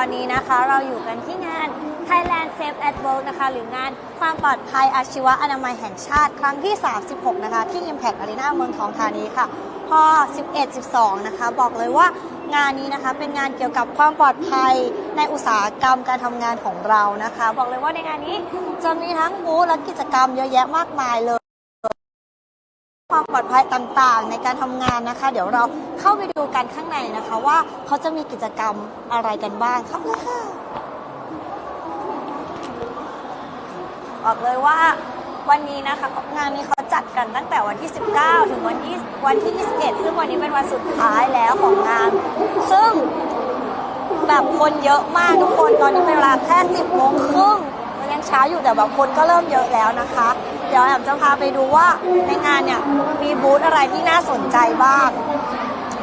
อนนี้นะคะเราอยู่กันที่งาน Thailand Safe at Work นะคะ หรืองานความปลอดภัยอาชีวะอนามัยแห่งชาติครั้งที่ 36 นะคะ ที่ Impact Arena เมืองทองธานีค่ะ พอ 11-12 นะคะ บอกเลยว่างานนี้นะคะเป็นงานเกี่ยวกับความปลอดภัยในอุตสาหกรรมการทำงานของเรานะคะ บอกเลยว่าในงานนี้จะมีทั้งบูธและกิจกรรมเยอะแยะมากมายเลย ความปลอดภัยต่างๆ ในการทำงานนะคะ เดี๋ยวเราเข้าไปดูกันข้างในนะคะ ว่าเขาจะมีกิจกรรมอะไรกันบ้างครับเลยค่ะบอกเลยว่าวันนี้นะคะงานนี้เขาจัดกันตั้งแต่วันที่ 19 ถึงวันที่วันที่ 21 ซึ่งวันนี้เป็นวันสุดท้ายแล้วของงาน ซึ่งแบบคนเยอะมากทุกคนตอนนี้เป็นเวลาแค่ 10โมงครึ่งมันยังเช้าอยู่แต่แบบคนก็เริ่มเยอะแล้วนะคะ เดี๋ยวแอมจะพาไปดูว่าในงานเนี่ยมีบูธอะไรที่น่าสนใจบ้าง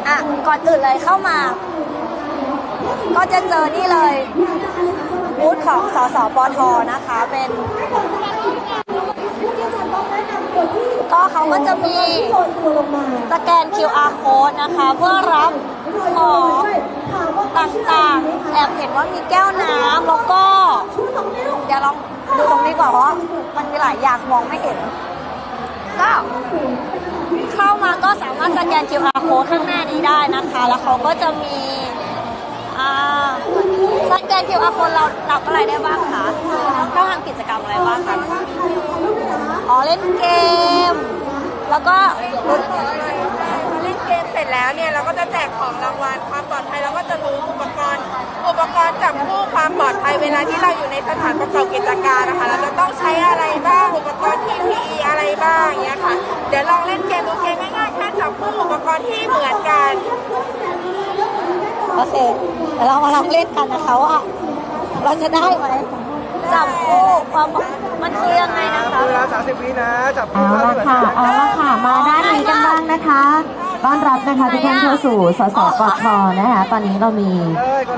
อะ ก่อนอื่นเลยเข้ามา ก็จะเจอนี่เลยบูธของสสปทนะคะ เป็น ก็เขาก็จะมีสแกน QR code นะคะ เพื่อรับของต่างๆ แอบเห็นว่ามีแก้วน้ำแล้วก็ เดี๋ยวลอง ดูตรงนี้ก่อนเพราะมันมีหลายอย่างมองไม่เห็น ก็เข้ามาก็สามารถสแกน QR code ข้างหน้านี้ได้นะคะ แล้วเขาก็จะมีอ่าสแกน QR code เรารับอะไรได้บ้างคะต้องทำกิจกรรมอะไรบ้างคะอ๋อเล่นเกม แล้วก็ ร็จแล้วเนี่ยเราก็จะแจกของรางวัลความปลอดภัยเราก็จะรู้อุปกรณ์ อุปกรณ์จับคู่ความปลอดภัยเวลาที่เราอยู่ในสถานประกอบกิจการนะคะ เราจะต้องใช้อะไรบ้าง อุปกรณ์ PPE อะไรบ้างอย่างเงี้ยค่ะ เดี๋ยวลองเล่นเกมดูเกมง่ายๆแค่จับคู่อุปกรณ์ที่เหมือนกันโอเคเดี๋ยวเรามาลองเล่นกันนะคะว่าเราจะได้ไหมจับคู่ความมันคือยังไงนะคะเวลา30วินะจับเอาละค่ะเอาละค่ะ มาด้านนี้กันบ้างนะคะ ต้อนรับนะคะทุกท่านเข้าสู่สสปทนะคะ ตอนนี้เรามี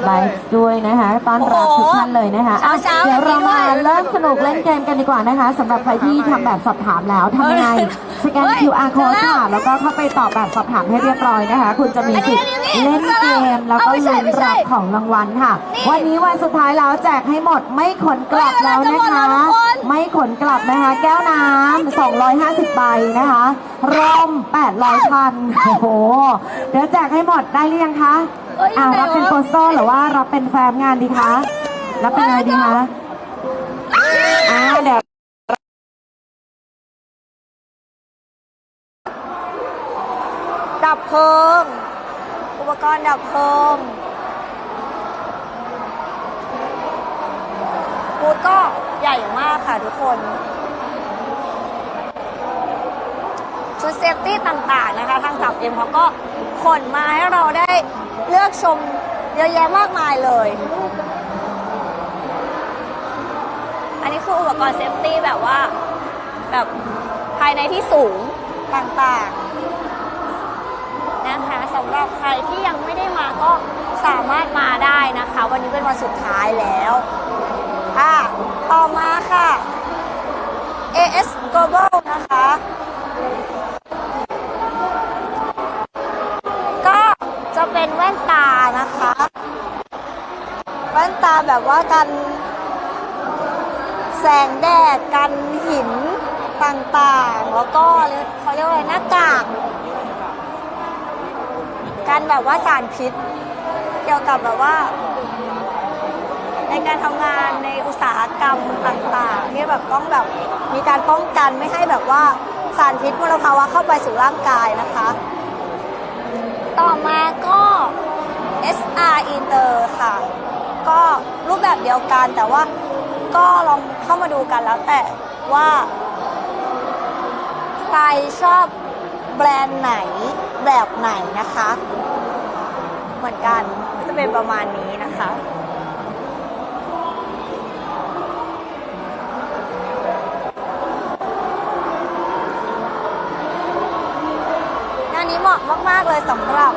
ไลฟ์ด้วยนะคะ ต้อนรับทุกท่านเลยนะคะอะเดี๋ยวเรามาเริ่มสนุกเล่นเกมกันดีกว่านะคะสำหรับใครที่ทำแบบสอบถามแล้วทำยังไงสแกน QR code ค่ะ แล้วก็เข้าไปตอบแบบสอบถามให้เรียบร้อยนะคะ คุณจะมีสิทธิ์เล่นเกมแล้วก็ลุ้นรับของรางวัลค่ะ วันนี้วันสุดท้ายแล้วแจกให้หมดไม่ขนกลับแล้วนะคะ ไม่ขนกลับนะคะ แก้วน้ำ250 ใบนะคะ ร่ม 800พันโอ้โห เดี๋ยวแจกให้หมดได้หรือยังคะเอ้ยอ่ายังไงรับเป็นวะโปสเตอร์หรือว่ารับเป็นแฟ้มงานดีคะ รับเป็นอะไรดีคะอ่าเดี๋ยวดับเพลิง อุปกรณ์ดับเพลิงบูธก็ใหญ่มากค่ะทุกคน ชุดเซฟตี้ต่างๆนะคะ ทางสับเอ็มเขาก็ขนมาให้เราได้เลือกชมเยอะแยะมากมายเลย อันนี้คืออุปกรณ์เซฟตี้แบบว่า แบบภายในที่สูงต่างๆนะคะสำหรับใครที่ยังไม่ได้มาก็สามารถมาได้นะคะ วันนี้เป็นวันสุดท้ายแล้วอะต่อมาค่ะ AS Global นะคะ ก็จะเป็นแว่นตานะคะ แว่นตาแบบว่ากันแสงแดดกันหินต่างๆ แล้วก็เขาเรียกว่าอะไรหน้ากากการแบบว่าสารพิษ เกี่ยวกับแบบว่า ในการทำงานในอุตสาหกรรมต่างๆที่แบบต้องแบบมีการป้องกันไม่ให้แบบว่า สารพิษมลภาวะเข้าไปสู่ร่างกายนะคะ ต่อมาก็ SR Inter ค่ะ ก็รูปแบบเดียวกันแต่ว่าก็ลองเข้ามาดูกันแล้วแต่ว่า ใครชอบแบรนด์ไหนแบบไหนนะคะ เหมือนกันก็จะเป็นประมาณนี้นะคะ มาะมาก ๆ เลยสำหรับ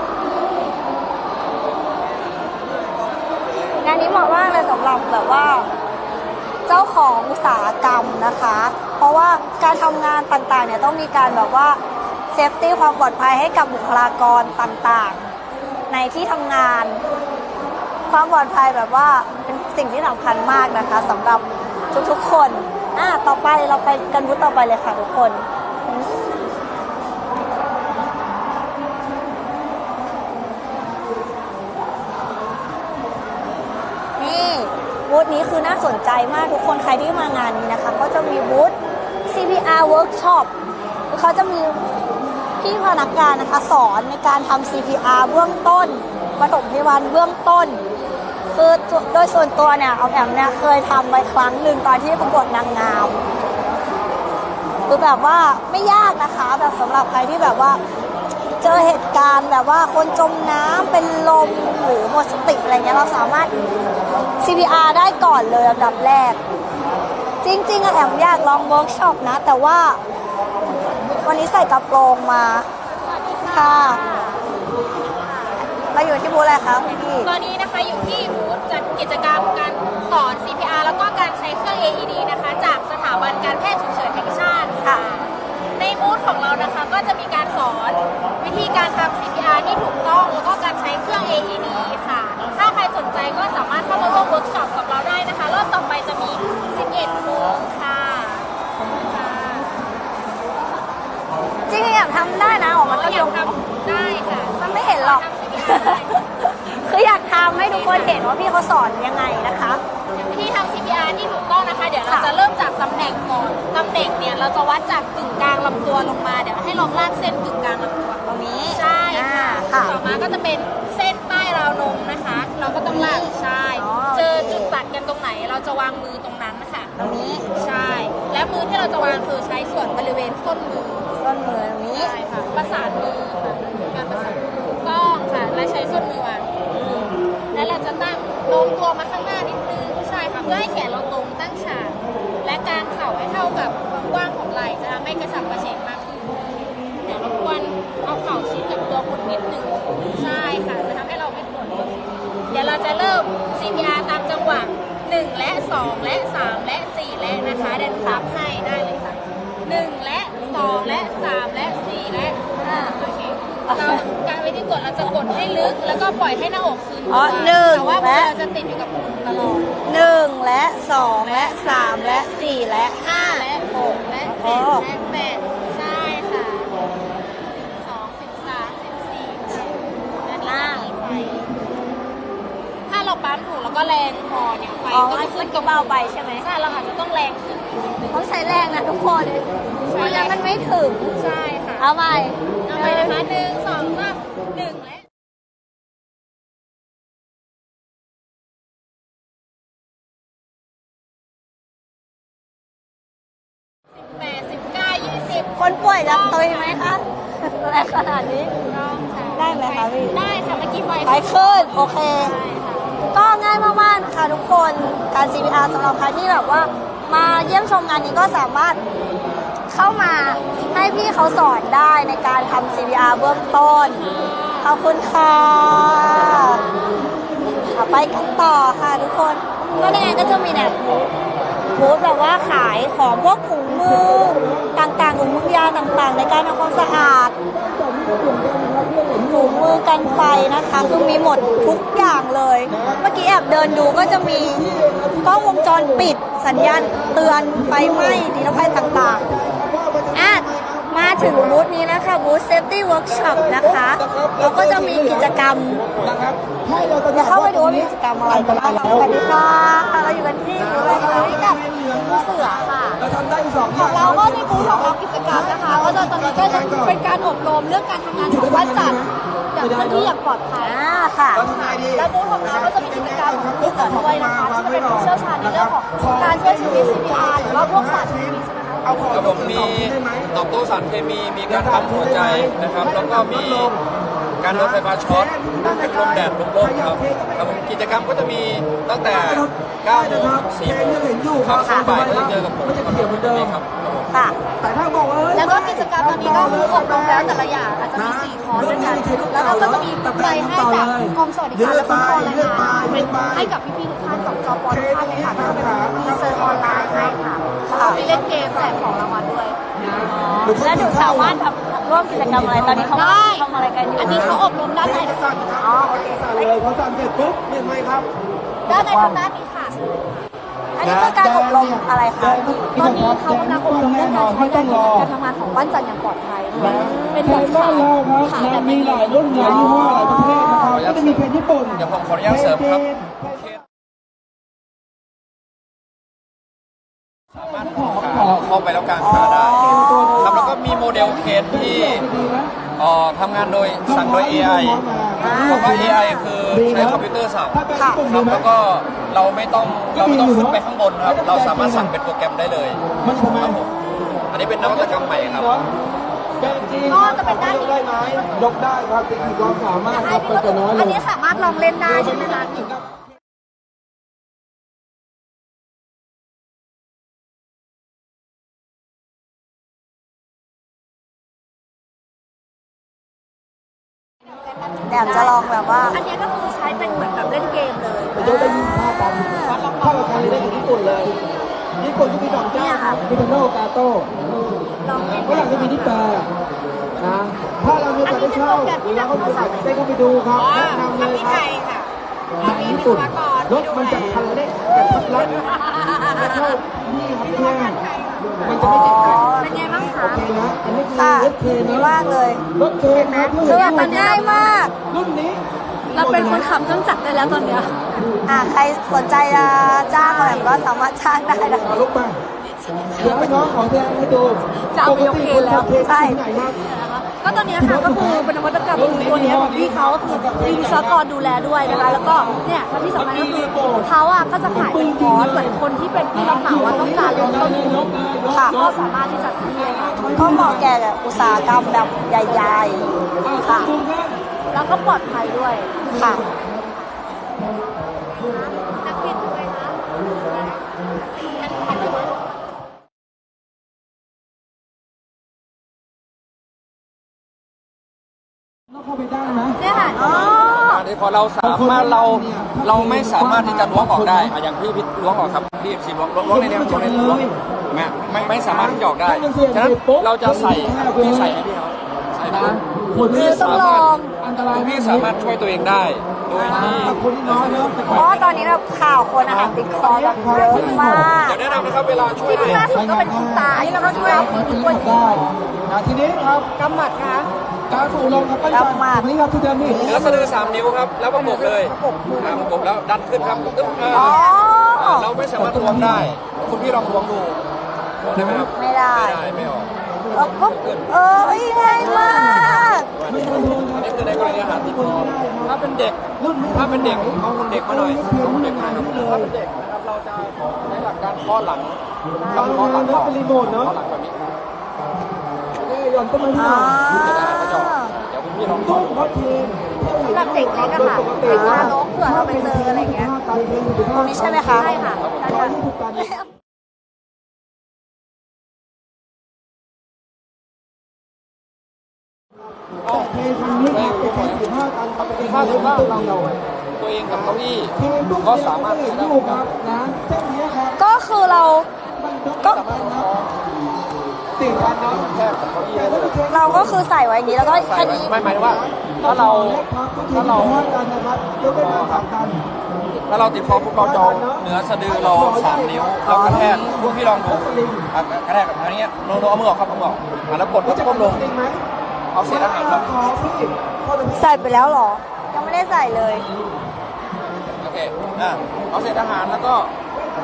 งานนี้เหมาะมากเลยสำหรับแบบว่า เจ้าของอุตสาหกรรมนะคะ เพราะว่าการทำงานต่างๆเนี่ยต้องมีการแบบว่าเซฟตี้ความปลอดภัยให้กับบุคลากรต่างๆ ในที่ทำงาน ความปลอดภัยแบบว่าเป็นสิ่งที่สำคัญมากนะคะสำหรับทุกๆคนอะต่อไปเราไปกันบูธต่อไปเลยค่ะทุกคน ธนี้คือน่าสนใจมากทุกคนใครที่มางานนี้นะคะ ก็จะมีบูธ CPR workshop เขาจะมีพี่พนักงานนะคะ สอนในการทำ CPR เบื้องต้นปฐมพยาบาลเบื้องต้น คือโดยส่วนตัวเนี่ยเอาแอมเนี่ยเคยทำไปครั้งหนึ่งตอนที่ประกวดนางงามคือแบบว่าไม่ยากนะคะแบบสำหรับใครที่แบบว่า เจอเหตุการณ์แบบว่าคนจมน้ำเป็นลม หรือหมดสติอะไรเงี้ยเราสามารถ CPR ได้ก่อนเลยอันดับแรก จริงๆอะแอมอยากลองเวิร์กช็อปนะ แต่ว่าวันนี้ใส่กระโปรงมาค่ะเราอยู่ที่บูธอะไรคะพี่ตอนนี้นะคะอยู่ที่บูธจัดกิจกรรมการสอน CPR แล้วก็การใช้เครื่อง AED นะคะ จากสถาบันการแพทย์ฉุกเฉินแห่งชาติค่ะใน บูธของเรานะคะ ก็จะมีการสอนวิธีการทำ CPR ที่ถูกต้องแล้วก็การใช้เครื่อง AED ค่ะ ถ้าใครสนใจก็สามารถเข้ามาร่วมเวิร์กช็อปกับเราได้นะคะ รอบต่อไปจะมี 11โมงค่ะค่ะจริงๆแอมทำได้นะออกอ๋มาอก็อยากทำได้ค่ะ มันไม่เห็นหรอกทำ CPR ได้คืออยากทำให้ทุกคนเห็นว่าพี่เขาสอนยังไงนะคะ วิธีทำ CPR ที่ถูกต้องนะคะ เดี๋ยวเราจะเริ่มจากตำแหน่งก่อนตำแหน่งเนี่ยเราจะวัดจากกึ่งกลางลำตัวลงมาเดี๋ยวให้ลองลากเส้นกึ่งกลางลำตัวตรงนี้ใช่ค่ะอ่าค่ะต่อมาก็จะเป็นเส้นใต้ราวนมนะคะ เราก็ต้องลากใช่อ๋อเจอจุดตัดกันตรงไหน เราจะวางมือตรงนั้นนะคะตรงนี้ใช่ และมือที่เราจะวางคือใช้ส่วนบริเวณส้นมือต้นมือตรงนี้ใช่ค่ะประสานมือค่ะการประสานมือถูกต้องค่ะและใช้ส้นมือวางแล้วเราจะตั้งโน้มตัวมา พื่อให้แขนเราตรงตั้งฉากและกางเข่าให้เท่ากับความกว้างของไหล่จะทำให้กระฉับกระเฉงมากขึ้นเดี๋ยวรบกวนเอาเข่าชิดกับตัวคุณนิดนึงใช่ค่ะจะทำให้เราไม่ปวดเดี๋ยวเราจะเริ่ม CPR ตามจังหวะ1และ 2 และ 3 และ 4 และนะคะเดนซับให้ได้เลยค่ะ1และ 2 และ 3 และ4และ เราการวิธีกดเราจะกดให้ลึก แล้วก็ปล่อยให้หน้าอกคืนอ๋อตัวหนึ่งแต่ว่ามืและอเราจะติดอยู่กับคุณตลอดหนึ่งและสองและสามและสี่และห้า และหกและอ๋เจ็อดและแปดใช่ค่ะสองสิบสามสิบสี่และนี่จะมีไฟถ้าเราปั๊มถูกแล้วก็แรงพอเนี่ยไฟอ๋อก็มันจะขึ้ขึ้นนก็เบาไปใช่ไหมใช่เราอาจจะต้องแรงขึ้น ต้องใช้แรงนะทุกคนเพราะงั้นมันไม่ถึง ใช่ค่ะ เอาใหม่เอา ไปนะคะหนึ่งสองสามหนึ่งและสิบแปดสิบเก้ายี่สิบคนป่วยจะตุยไหมคะอะไรขนาดนี้ ต้องค่ะได้ไหมคะพี่ ได้ค่ะเมื่อกี้ไฟไปขึ้น โอเคใช่ค่ะก็ง่ายมากๆนะคะทุกคนการ CPR สำหรับใครที่แบบว่า มาเยี่ยมชมงานนี้ก็สามารถ เข้ามาให้พี่เขาสอนได้ในการทำ CPR เบื้องต้น ขอบคุณค่ะเอาไปกันต่อค่ะทุกคน ก็ในงานก็จะมีเนี่ยบูธบูธแบบว่าขายของพวกถุงมือต่างๆถุงมือยาต่างๆ ในการทำความสะอาดถุงมือกันไฟนะคะคือมีหมดทุกอย่างเลย เมื่อกี้แอบเดินดูก็จะมีกล้องวงจรปิดสัญญาณเตือนไฟไหม้นิรภัยต่างๆ ถึงบูธนี้นะคะบูธ Safety Workshop นะคะเราก็จะมีกิจกรรมเดี๋ยวเข้าไปดูว่ามีกิจกรรมอะไรกันบ้างสวัสดีค่ะเราอยู่กันที่บูธอะไรคะกับบูธเสือค่ะของเราก็ในบูธของเรากิจกรรมนะคะก็จะตอนนี้ก็จะเป็นการอบรมเรื่องการทำงานของบ้านจัดอย่างเคลื่อนที่อย่างปลอดภัยอ่าค่ะและบูธของเราก็จะมีกิจกรรมของผู้เสือด้วยนะคะที่จะเป็นผู้เชี่ยวชาญในเรื่องของการช่วยชีวิต CPR หรือว่าพวกสาร เคมีใช่ไหมคะครับผมมีตอบโต้สารเคมี มีการปั๊มหัวใจนะครับ แล้วก็มีการโดนไฟฟ้าช็อตเป็นลมแดดลมลมครับครับผมกิจกรรมก็จะมีตั้งแต่9โมงถึง4โมงครับช่วงบ่ายก็จะเจอกับผมครับผมนี่ครับค่ะแต่ถ้าบอกว่าแล้วก็กิจกรรมตอนนี้ก็คืออบรมแล้วแต่ละอย่างอาจจะมีสี่คอร์สด้วยกันแล้วก็จะมีใบให้จากกรมสวัสดิการและคุ้มครองแรงงานเป็นให้กับพี่ๆทุกท่านกับจปทุกท่านเลยค่ะก็จะเป็นมีเซอร์ออนไลน์ให้ค่ะ แล้วก็มีเล่นเกมแจกของรางวัลด้วย แล้วหนูสามารถแบบร่วมกิจกรรมอะไรตอนนี้เขาได้ ทำอะไรกันอยู่อันนี้เขาอบรมด้านในอ๋อโอเคเลยพอสั่งเสร็จปุ๊บเห็นไหมครับด้านในทางด้านนี้ค่ะ อันนี้คือการอบรมอะไรคะตอนนี้เขากำลังอบรมเรื่องการใช้งานการทำงานของบ้านจันทร์อย่างปลอดภัยค่ะเป็นเพแบบนบ้านเราครับขายนะแบบมีหลายรุ่นหลายยี่ห้อหลายประเภทนะครับก็จะมีเพนญี่ปุ่นเดี๋ยวผมขออนุญาตเสริมครับส เราเข้าไปแล้วกางขาได้ครับแล้วก็มีโมเดลเคสที่เอ่อทำงานโดยสั่งโดย AI เพราะว่า AI คือใช้คอมพิวเตอร์สั่งถ้าเป็นญี่ปุ่นคดีรับไหมแล้วก็เราไม่ต้องเราไม่ต้องขึ้นไปข้างบนครับ เราสามารถสั่งเป็นโปรแกรมได้เลยมันทำไมครับผมอันนี้เป็นนวัตกรรมใหม่ครับเป็นจริงยกได้ไหมยกได้ครับเป็นความสามารถครับมันจะน้อยลอันง นี้สามารถลองเล่นได้ใช่ไหมคะ เลยยกได้ยี่ห้ากันถ้าเราทำได้ของญี่ปุ่นเลย ญี่ปุ่นก็มีดอกเจ้ามีเทนโนกาโต้ลองเล่นฝรั่งก็มีนิปแปรนะถ้าเรามีโอกาสได้เช่าหรือเราก็มีโอกาสได้เข้าไปดูครับแนะนำเลยครับหนังญี่ปุ่นรถมันจะคันเล็กแต่ทับลัดถ้าเช่านี่ครับแค่มันจะไม่ติดกันเป็นไงบ้างโอคะเคนะอันนี้คือค่ะรถเคนดีนะมากเลยรถเคนนะคือแบบมันง่ายมากรุ่นนี้ เราเป็นคนขับเครื่องจักรได้แล้วตอนเนี้ย อะใครสนใจจะจ้างอะไรก็สามารถจ้างได้นะคะเอาลุกไปเดี๋ยวให้น้องของแทนให้ดูจะเอาไปยกเคแล้วใช่ใหญ่มากก็ตอนนี้ค่ะก็คือเป็นนวัตกรรมตัวเนี้ยของพี่เขาคือมีวิศวกรดูแลด้วยนะคะ แล้วก็เนี่ยและที่สำคัญก็คือเขาอะก็จะขายเป็นคอร์สเหมือนคนที่เป็นผู้รับเหมาต้องการเริ่มต้นทุนค่ะ ก็สามารถที่จะทำได้ค่ะมันก็เหมาะแก่อุตสาหกรรมแบบใหญ่ๆค่ะ แล้วก็ปลอดภัยด้วย ค่ะ นักบินทำไมคะเข้าไปได้นะเนี่ยค่ะอ๋ออันนี้พอเราสามารถเราเราไม่สามารถที่จะล้วงออกได้อะอย่างพี่พิล้วงออกครับพี่เอฟซีล้วงล้วงล้วงในนี้ล้วงในนี้ล้วงไม่ไม่ไม่สามารถที่จะออกได้ฉะนั้นเราจะใส่พี่ใส่ให้พี่เขาใส่นะคนคืที่อต้องลองอันตรายพี่สามารถช่วยตัวเองได้ โดยที่คนที่น้อยเนาะเพราะว่าตอนนี้แบบข่าวคนอาหารติดคอแบบเยอะมากเดี๋ยวแนะนำนะครับเวลาช่วยที่ล่าสุดก็เป็นคุณตาอันนี้เราก็ช่วยเอามันอีเป็นกตัวได้นะทีนี้ครับกำหมัดนะคะการถูกลงกับปั้นจันทร์นี่ครับที่เดิมนี่เหนือสะดือสามนิ้วครับ แล้วประกบเลยอ่าประกบแล้วดันขึ้นครับตึ๊บอ่าอ๋ออ่าเราไม่สามารถล้วงได้ คุณพี่ลองล้วงดูล้วงได้ไหมครับไม่ได้ ไม่ได้ไม่ออก แล้วก็เออง่ายมากอันนี้คือในกรณีอาหารติดคอถ้าเป็นเด็กถ้าเป็นเด็กเอาคนเด็กมาหน่อยเอาคนเด็กมาหน่อยครับถ้าเป็นเด็กนะครับเราจะใช้หลักการข้อหลังทำข้อหลังเนาะเป็นรีโมทเนาะข้อหลังแบบนี้เอ้ยหย่อนต้นไม้ที่อ๋หอน่อยก็จะเดี๋ยวคุณพี่ลองตู้รถเคนสำหรับเด็กเล็กอะค่ะเด็กทารกเผื่อเราไปเจออะไรเงี้ยตรงนี้ใช่ไหมคะใช่ค่ะ ถ้าเคนสมมติว่าเราเราตัวเองกับเก้าอี้เคนลูกก็สามารถเห็ใช้นได้อยู่ครับนะเส้นนี้ครับก็คือเรามันยกกลับมาครับสิ่งการเนาะแค่กับเก้าอี้ได้เลยเราก็คือใส่ไว้อย่างนี้แล้วก็ใส่แค่ไว้นี้ไม่หมายถึงว่าถ้าเราถ้าเราห้าตันนะครับยกได้มาสามตันถ้าเราติดคอปุ๊บเราจองเหนือสะดือเราสามนิ้วเรากระแทกพวกพี่ลองดูอะกระแทกกับอันนี้โนโนเอามือออกครับเอามือออกอะแล้วกดก็จะก้มลงจริงไหมเอาเศษอาหารครับ ขอพี่ข้อตรงนี้ใส่ไปแล้วเหรอ ยังไม่ได้ใส่เลย โอเค อะเอาเศษอาหารแล้วก็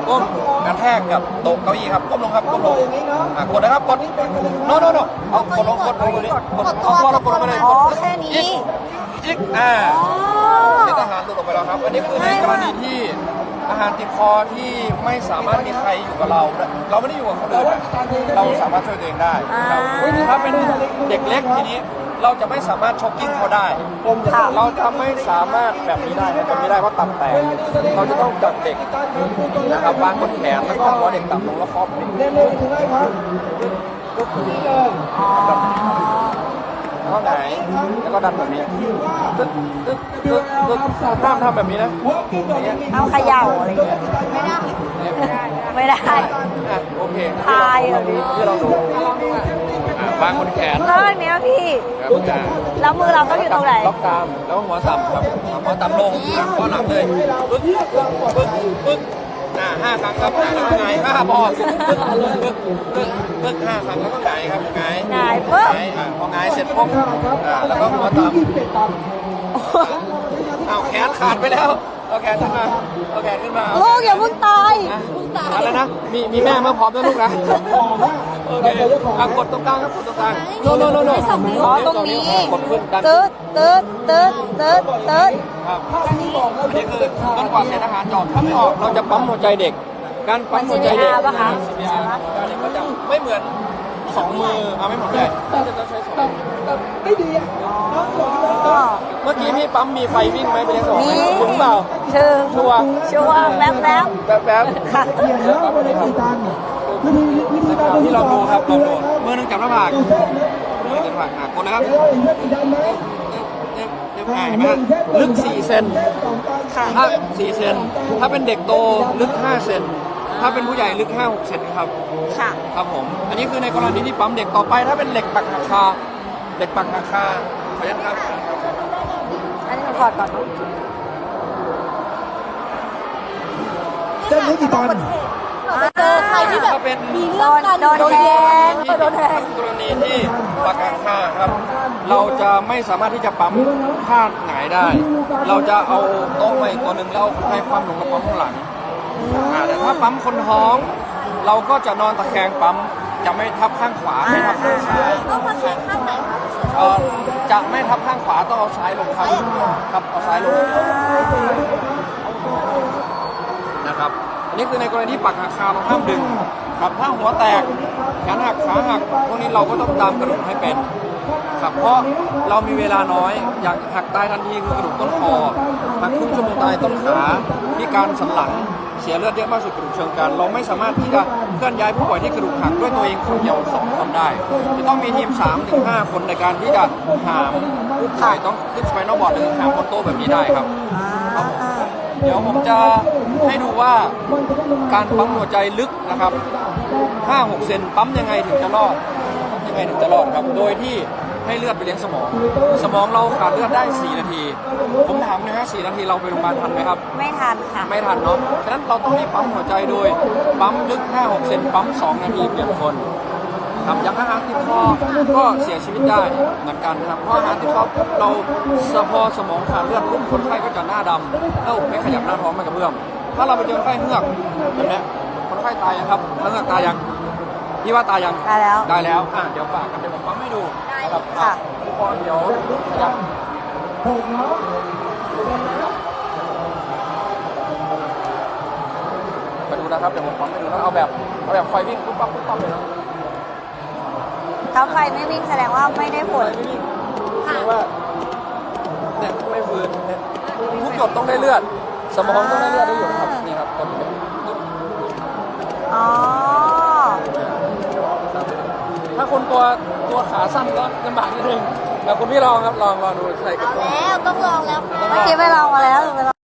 ก้มกระแทกกับโต๊ะเก้าอี้ครับ ก้มลงครับต้อก้งมโดลงอย่างนี้เนาะอะกดนะครับ กดโนโนโนเอากดลง กดลงกดนี้กดเอาตัวเรากดลงไปเลยอ๋กอดแค่นี้อีกอีกอ่าอ๋อเศษอาหารหลุดออกไปแล้วครับ อันนี้คือในกรณีที่อาหารติดคอที่ไม่สามารถมีใครอยู่กับเราได้เราไม่ได้อยู่กับคนอื่นอะเราสามารถช่วยตัวเองได้นะครับถ้าเป็นเด็กเล็กทีนี้ เราจะไม่สามารถช็อกกิ้งเขาได้ค่ะเราจะไม่สามารถแบบนี้ได้นะแบบนี้ได้เพราะตับแตก เราจะต้องจับเด็กนะครับวางบนแขนแล้วก็หัวเด็กต่ำลงแล้วครอบเด็กเร็วๆถึงได้ครับยกนี้เลยอ๋อแล้วก็หงายแล้วก็ดันแบบนี้ตึ๊ดตึ๊ดตึ๊ดตึ๊ดห้ามทำแบบนี้นะอย่างเงี้ยเอาเขย่าอะไรอย่างเงี้ยไม่ได้ ไม่ได้ อะโอเคทายแบบนี้ที่เราดูอะวางบนแขนแล้วอันเนี้ยพี่ ครับอะแล้วมือเราต้องอยู่ตรงไหน ล็อกกรามแล้วหัวต่ำครับหัวต่ำลงอะข้อหลังเลยปึ๊กปึ๊กปึ๊กอ่าห้าครั้งครับอะแล้วก็หงายห้าพอปึ๊กปึ๊กปึ๊กปึ๊กห้าครั้งแล้วก็หงายครับหงายหงายปึ๊บ หงายอะพอหงายเสร็จปุ๊บอ่าแล้วก็หัวต่ำเอาแขนขาดไปแล้ว เอาแขนขึ้นมาเอาแขนขึ้นมาลูกอย่าเพิ่งตายอะไรนะมีมีแม่มาพร้อมด้วยลูกนะโอเคอะกดตรงกลางครับกดตรงกลางโน่นโน่นโน่นโน่นอ๋อตรงนี้กดขึ้นดันตืดตืดตืดตืดตืดครับอันนี้คือจนกว่าเศษอาหารจะออกถ้าไม่ออกเราจะปั๊มหัวใจเด็ก การปั๊มหัวใจเด็ก CPR ป่ะคะ CPR เด็กก็จะไม่เหมือนสองมือเอาไม่เหมือนเลยจะต้องใช้สอง ไม่ดีอะอ๋อเมื่อกี้พี่ปั๊มมีไฟวิ่งไหมไปเลี้ยงสองมีคุณเปล่าชื่อชัวร์ชัวร์แป๊บแป๊บแป๊บแป๊บค่ะเขียนแล้วบนในกีตันวิธีวิธีการที่เราดูครับเราดูมือหนึงจับหน้าผากมือหนึงจับหน้าผากอะกดเลยครับเราเห็นกีตันไหมเจ็บเจ็บหายไหมฮะลึก 4 เซนถ้า4เซน ถ้าเป็นเด็กโตลึก 5 เซน ถ้าเป็นผู้ใหญ่ลึก 5 6 เซนครับ ค่ะ ครับผม อันนี้คือในกรณีที่ปั๊มเด็กต่อไป ถ้าเป็นเหล็กปักหักคา เหล็กปักหักคาขออนุญาตครับอันนี้หนูถอดก่อนเนอะเส้นนี้กี่ตันเจอใครที่แบบถ้าเป็นมีเรื่องกันโดนแทงโดนแทง กรณีที่ปักหักคาครับ เราจะไม่สามารถที่จะปั๊มพาดหงายได้ เราจะเอาโต๊ะมาอีกตัวหนึ่งแล้วเอาคนไข้คว่ำลงกระป๋องข้างหลังอ่าแต่ถ้าปั๊มคนท้อง เราก็จะนอนตะแคงปั๊มจะไม่ทับข้างขวาไม่ทับข้างซ้าย ต้องมาแข่งข้างไหนคะ เอ่อจะไม่ทับข้างขวาต้องเอาซ้ายลงครับครับเอาซ้ายลงนะครับอันนี้คือในกรณีที่ปักหักคาเราห้ามดึงครับถ้าหัวแตกแขนหักขาหักพวกนี้เราก็ต้องตามกระดูกให้เป็นครับเพราะเรามีเวลาน้อยอยากหักตายทันทีคือกระดูกต้นคอหักครึ่งชั่วโมงตายต้นขาพิการสันหลังเสียเลือดเยอะมากสุดกระดูกเชิงกรานเราไม่สามารถที่จะ เคลื่อนย้ายผู้ป่วยที่กระดูกหักด้วยตัวเองคนเดียวสองคนได้ จะต้องมีทีม3ถึง5คนในการที่จะหามผู้ป่วยต้องขึ้นสไปนอลบอร์ดหรือหามบนโต๊ะแบบนี้ได้ครับครับผมเดี๋ยวผมจะให้ดูว่าการปั๊มหัวใจลึกนะครับ 5-6 เซนปั๊มยังไงถึงจะรอดยังไงถึงจะรอดครับ โดยที่ ให้เลือดไปเลี้ยงสมอง สมองเราขาดเลือดได้ 4 นาที ผมถามนะฮะ4นาทีเราไปโรงพยาบาลทันไหมครับ ไม่ทันค่ะ ไม่ทันเนาะ ฉะนั้นเราต้องรีบปั๊มหัวใจโดย ปั๊มลึก 5-6 เซนปั๊ม 2 นาทีเปลี่ยนคนครับอย่างอาหารติดคอก็เสียชีวิตได้เหมือนกันครับเพราะอาหารติดคอเราสะพอสมองขาดเลือดปุ๊บคนไข้ก็จะหน้าดำแล้วไม่ขยับหน้าท้องไม่กระเพื่อมถ้าเราไปเจอคนไข้เหือกแบบเนี้ยคนไข้ตายยังครับแล้วเหือกตายยังพี่ว่าตายยังได้แล้วได้แล้วอะเดี๋ยวฝากกันเดี๋ยวผมปั๊มให้ดูนะ ครับค่ะทุกคนเดี๋ยวขยับหกเนาะมาดูนะครับ เดี๋ยวผมปั๊มให้ดูนะเอาแบบเอาแบบไฟวิ่งปุ๊บปั๊บปุ๊บปั๊บเลยนะถ้าไฟไม่วิ่งแสดงว่าไม่ได้ผลไฟไม่วิ่งแสดงว่าเนี่ยไม่ฟื้นเนี่ยทุกหยดต้องได้เลือด สมองต้องได้เลือดได้หยดครับนี่ครับกดปุ๊บอ๋อ ถ้า คนตัวตัวขาสั้นก็ลำบากนิดนึงแต่คุณพี่ลองครับลองลองดูใส่กระเอาป๋องแล้วต้องลองแล้วค่ะ เมื่อกี้ไปลองมาแล้วหนูไปลอง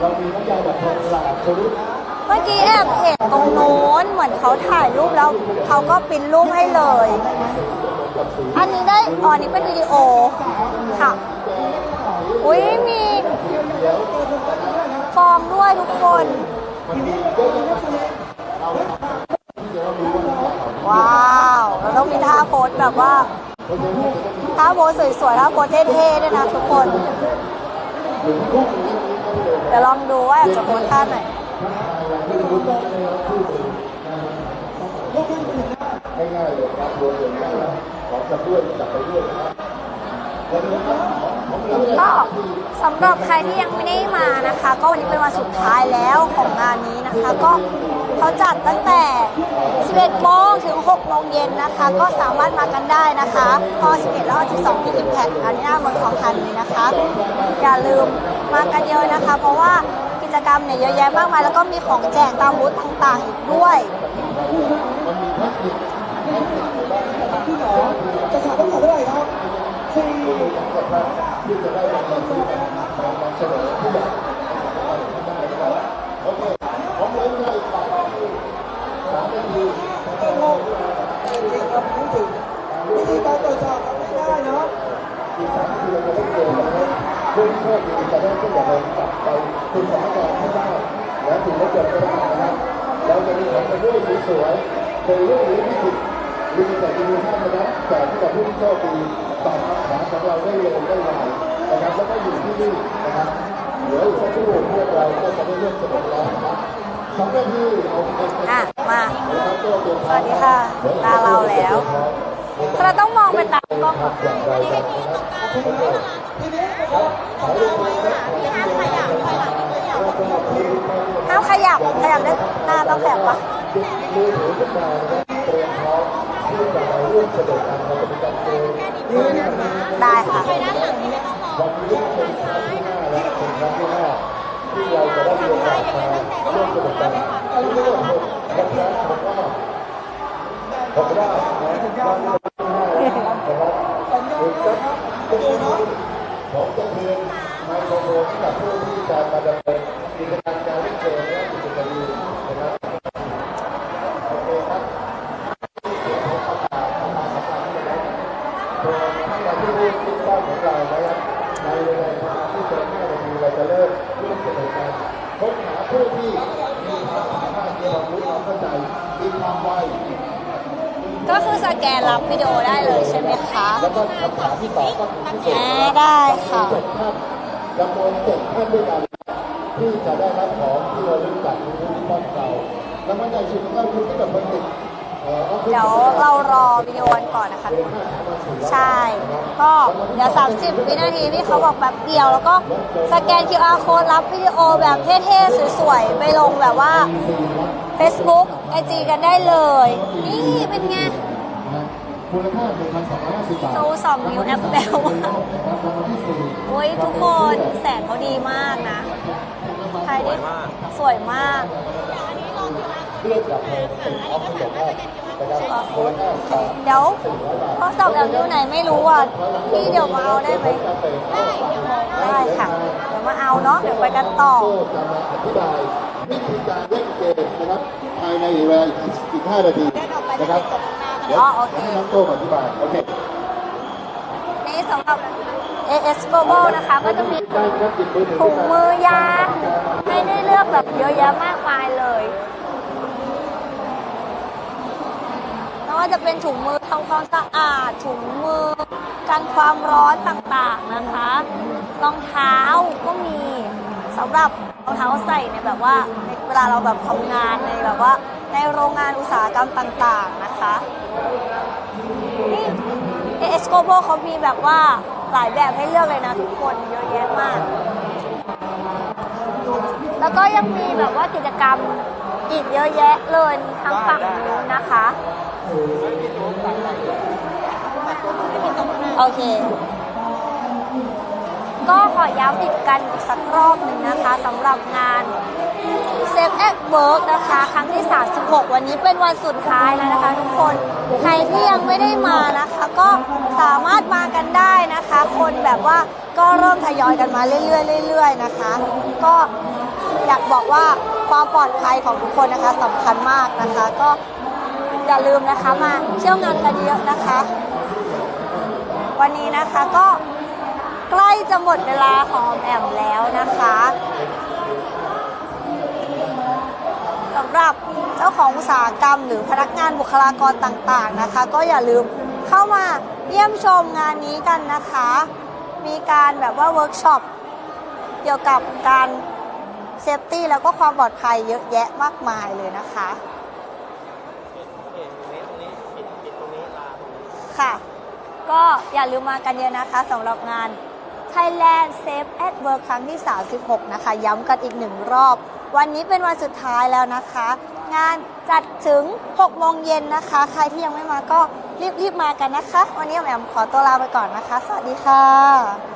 เรามีน้ำยาดับเพลิงหลากชนิดเมื่อกี้แอบเห็นตรงโน้นเหมือนเขาถ่ายรูปแล้วเขาก็ปริ้นรูปให้เลย อันนี้ได้อ๋ออันนี้เป็นวิดีโอค่ะ อุ้ยมีฟองด้วยทุกคน ว้าว เราต้องมีท่าโพสแบบว่า ท่าโพสสวยๆ ท่าโพสเท่ๆด้วยนะทุกคน เดี๋ยวลองดูว่าจะโพสท่าไหนง่ายๆเลยครับรวมถึงได้แล้วของจะด้วยจับไปด้วยนะครับวันนี้ครับของก็สำหรับใครที่ยังไม่ได้มานะคะ ก็วันนี้เป็นวันสุดท้ายแล้วของงานนี้นะคะ ก็เขาจัดตั้งแต่ 11โมงถึง6โมงเย็นนะคะ ก็สามารถมากันได้นะคะพอ11แล้ว12ที่ Impact อารีนาเมืองทองธานีนะคะ อย่าลืม มากันเยอะนะคะ เพราะว่ากิจกรรมเนี่ยเยอะแยะมากมายแล้วก็มีของแจกตามบูธต่างๆอีกด้วยจะขามว่าขอเท่าไหร่ครับสี่ ผู้โชคดีจะได้ขึ้นอย่างไรกลับไปคุณสามารถให้ได้แล้วถึงจะเกิดก็ได้นะครับเราจะมีของเป็นรูปสวยๆเป็นรูปหรือไม่ผิดมีแต่ดีท่านนะครับแต่ที่กับผู้โชคดีตอบคำถามของเราได้เร็วได้ไวนะครับแล้วก็อยู่ที่นี่นะครับเดี๋ยวอีกสักครู่พวกเราก็จะได้เริ่มสนุกแล้วนะครับสองนาทีเอาไปอะมาสวัสดีค่ะตาเราแล้ว เราต้องมองไปตามกล้องครับอย่างไรกันนะครับทีนี้นะครับขอเรียนรู้นะครับขอเรียนรู้นะครับเราจะมาคุยกันห้ามขยับขยับได้หน้าต้องขยับปะดึงมือถือขึ้นมานะครับเตรียมพร้อมที่ะมาร่วมสนุกกันเราจะมีการเตรียนะได้ค่ะวันนี้เป็นครั้งที่ห้าแล้วเป็นครั้งที่ห้าที่เราจะได้มีโอกาสมาร่วมสนุกกันอันนี้ก็หล้ว อีกสักชั่วโมงนึงผมจะคืนไมโครโฟนให้กับผู้ที่จะมาดำเนินกิจการการเล่นเกมและกิจกรรมนะครับโอเคครับตัวท่านใดที่รู้ที่บ้าของเรานะครับในเวลาที่เกิน5นทีเราจะเริ่มร่วมสนุกกันค้นหาผู้ที่มีความสามารถมีความรู้ความเข้าใจมีความไว ก็คือสแกนรับวิดีโอได้เลยใช่ไหมคะแล้วก็คำถามที่ตอบก็คือที่สุดอ่าได้ค่ะ เจ็ดท่านจำนวนเจ็ดท่านด้วยกันที่จะได้รับของที่เราลึกจากมูลนิธิบ้านเราแล้วมันใหญ่สุดก็คือที่แบบผลิตเอ่อออฟฟิศเดี๋ยวเรารอวิดีโอกันก่อนนะคะใช่ ก็เดี๋ยว 30 วินาทีที่เขาบอกแบบเดียว แล้วก็สแกน QR code รับวิดีโอแบบเท่ๆ สวยๆ ไปลงแบบว่า Facebook IG กันได้เลย นี่เป็นไงมูลค่า1,250บาทโซสองนิ้วแอปเปิลนะครับรางวัลที่สี่โอ้ยทุกคนแสงเขาดีมากนะใครที่สวยมากเครื่องดับเพลิงเป็นออฟฟิศแรกนะครับมูลค่าสามเดี๋ยวโทรศัพท์แบบนิ้วไหนไม่รู้อะพี่เดี๋ยวมาเอาได้ไหมได้ค่ะ เดี๋ยวมาเอาเนาะเดี๋ยวไปกันต่อโต้จะมาอธิบายวิธีการเล่นเกมนะครับภายในเวลาอีก5นาทีนะครับเดี๋ยวอ๋อโอเคให้น้องโต้อธิบายโอเคนี่สำหรับ AS Global นะคะ ก็จะมีได้ครับหยิบมือถือถุงมือยางให้ได้เลือกแบบเยอะแยะมากมายเลยไม่ว่าจะเป็นถุงมือทำความสะอาด ถุงมือกันความร้อนต่างๆนะคะ รองเท้าก็มี สำหรับรองเท้าใส่ในแบบว่าในเวลาเราแบบทำงานในแบบว่า ในโรงงานอุตสาหกรรมต่างๆนะคะนี่ AS Global เขามีแบบว่าหลายแบบให้เลือกเลยนะทุกคนเยอะแยะมาก แล้วก็ยังมีแบบว่ากิจกรรมอีกเยอะแยะเลยทางฝั่งนู้นนะคะ โอเค ก็ขอย้ำอีกกันอีกสักรอบหนึ่งนะคะสำหรับงาน s a f e at Work นะคะ ครั้งที่ 36 วันนี้เป็นวันสุดท้ายแล้วนะคะทุกคน ใครที่ยังไม่ได้มานะคะ ก็สามารถมากันได้นะคะ คนแบบว่าก็เริ่มทยอยกันมาเรื่อยๆเรื่อยๆนะคะ ก็อยากบอกว่าความปลอดภัยของทุกคนนะคะสำคัญมากนะคะ ก็อย่าลืมนะคะมาเที่ยวงานกันเยอะนะคะ วันนี้นะคะก็ ใกล้จะหมดเวลาของออมแอมแล้วนะคะสำหรับเจ้าของอุตสาหกรรม หรือพนักงานบุคลากรต่างๆนะคะ ก็อย่าลืมเข้ามาเยี่ยมชมงานนี้กันนะคะ มีการแบบว่าเวิร์กช็อปเกี่ยวกับการเซฟตี้แล้วก็ความปลอดภัยเยอะแยะมากมายเลยนะคะ ค่ะ ก็อย่าลืมมากันเยอะนะคะสำหรับงาน Thailand Safe at Work ครั้งที่ 36 นะคะ ย้ำกันอีกหนึ่งรอบ วันนี้เป็นวันสุดท้ายแล้วนะคะ งานจัดถึง 6 โมงเย็นนะคะ ใครที่ยังไม่มาก็รีบๆมากันนะคะ วันนี้แอมขอตัวลาไปก่อนนะคะ สวัสดีค่ะ